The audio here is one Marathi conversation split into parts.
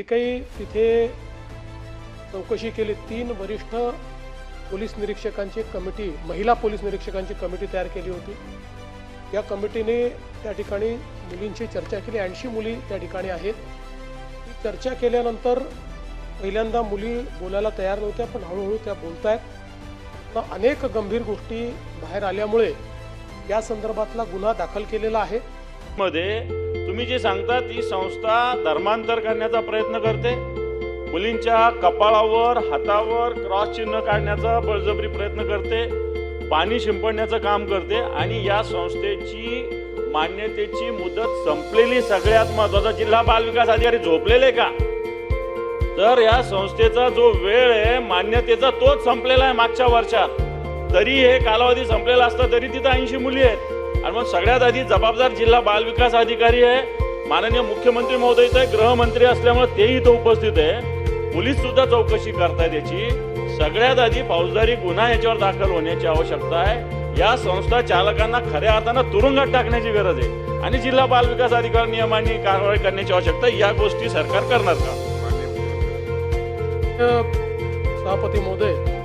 जे काही तिथे चौकशी केली तीन वरिष्ठ पोलीस निरीक्षकांची कमिटी महिला पोलीस निरीक्षकांची कमिटी तयार केली होती. या कमिटीने त्या ठिकाणी मुलींची चर्चा केली. ऐंशी मुली त्या ठिकाणी आहेत. चर्चा केल्यानंतर पहिल्यांदा मुली बोलायला तयार नव्हत्या पण हळूहळू त्या बोलत आहेत तर अनेक गंभीर गोष्टी बाहेर आल्यामुळे या संदर्भातला गुन्हा दाखल केलेला आहे. मध्ये तुम्ही जे सांगता ती संस्था धर्मांतर करण्याचा प्रयत्न करते. मुलींच्या कपाळावर हातावर क्रॉस चिन्ह काढण्याचा बळजबरी प्रयत्न करते. पाणी शिंपडण्याचं काम करते आणि या संस्थेची मान्यतेची मुदत संपलेली सगळ्यात महत्त्वाचा जिल्हा बाल विकास अधिकारी झोपलेले का? तर या संस्थेचा जो वेळ आहे मान्यतेचा तोच संपलेला आहे मागच्या वर्षात. तरी हे कालावधी संपलेला असता तरी तिथं ऐंशी मुली आहेत. आणि मग सगळ्यात आधी जबाबदार जिल्हा बाल विकास अधिकारी आहे. माननीय मुख्यमंत्री महोदय इथं गृहमंत्री असल्यामुळे तेही इथं उपस्थित आहे. पोलीस सुद्धा चौकशी करतायत याची. सगळ्यात आधी फौजदारी गुन्हा याच्यावर दाखल होण्याची आवश्यकता आहे. या संस्था चालकांना खऱ्या अर्थानं तुरुंगात टाकण्याची गरज आहे. आणि जिल्हा बाल विकास अधिकारी नियमांनी कारवाई करण्याची आवश्यकता या गोष्टी सरकार करणार का? सभापती महोदय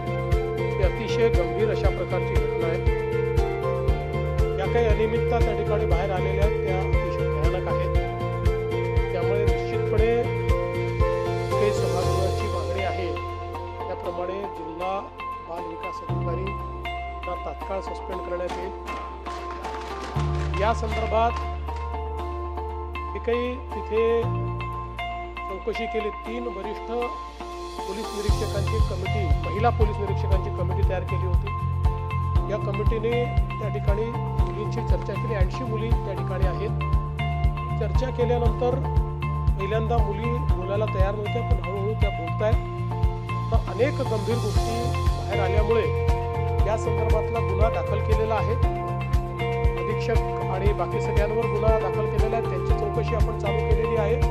या त्या ठिकाणी बाहेर आलेल्या आहेत त्या अतिशय भयानक आहेत. त्यामुळे निश्चितपणे ते सभागृहाची मागणी आहे. त्याप्रमाणे जिल्हा बाल विकास अधिकारी तात्काळ सस्पेंड करण्यात येईल. या संदर्भात जे काही तिथे चौकशी केली तीन वरिष्ठ पोलीस निरीक्षकांची कमिटी महिला पोलीस निरीक्षकांची कमिटी तयार केली होती. या कमिटीने त्या ठिकाणी मुलींची चर्चा केली. ऐंशी मुली त्या ठिकाणी आहेत. चर्चा केल्यानंतर पहिल्यांदा मुली बोलायला तयार नव्हत्या पण हळूहळू त्या बोलत आहेत तर अनेक गंभीर गोष्टी बाहेर आल्यामुळे या संदर्भातला गुन्हा दाखल केलेला आहे. अधीक्षक आणि बाकी सगळ्यांवर गुन्हा दाखल केलेला आहे. त्यांची चौकशी आपण चालू केलेली आहे.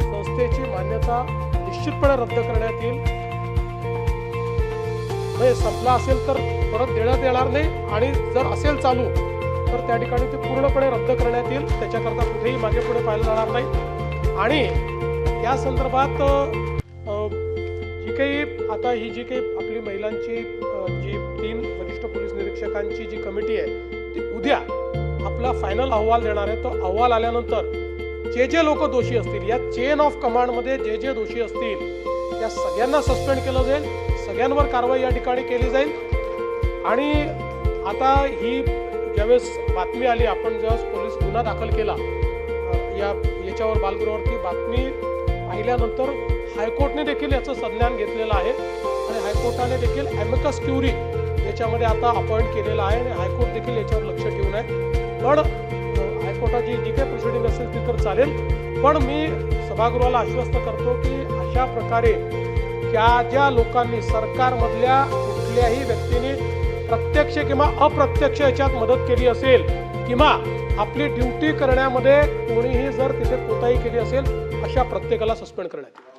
संस्थेची मान्यता निश्चितपणे रद्द करण्यात येईल. म्हणजे संपला असेल तर परत देण्यात येणार नाही. आणि जर असेल चालू तर त्या ठिकाणी ते पूर्णपणे रद्द करण्यात येईल. त्याच्याकरता कुठेही मागे पुढे पाहिलं जाणार नाही. आणि या संदर्भात जी काही आता ही जी काही आपली महिलांची जी तीन वरिष्ठ पोलीस निरीक्षकांची जी कमिटी आहे ती उद्या आपला फायनल अहवाल देणार आहे. तो अहवाल आल्यानंतर जे जे लोक दोषी असतील या चेन ऑफ कमांडमध्ये जे जे दोषी असतील त्या सगळ्यांना सस्पेंड केलं जाईल. सगळ्यांवर कारवाई या ठिकाणी केली जाईल. आणि आता ही ज्यावेळेस बातमी आली आपण ज्यावेळेस पोलीस गुन्हा दाखल केला या याच्यावर बालगृहावरती बातमी पाहिल्यानंतर हायकोर्टने देखील याचं संज्ञान घेतलेलं आहे. आणि हायकोर्टाने देखील ॲमिकस क्युरी याच्यामध्ये आता अपॉइंट केलेला आहे आणि हायकोर्ट देखील याच्यावर लक्ष ठेवून आहे. पण हायकोर्टाची जी काही प्रोसिडिंग असेल ती तर चालेल. पण मी सभागृहाला आश्वस्त करतो की अशा प्रकारे ज्या ज्या लोकांनी सरकारमधल्या कुठल्याही व्यक्तीने प्रत्यक्ष किंवा अप्रत्यक्ष याच्यात मदत केली असेल किंवा आपली ड्युटी करण्यामध्ये कोणीही जर तिथे कोताही केली असेल अशा प्रत्येकाला सस्पेंड करण्यात येईल.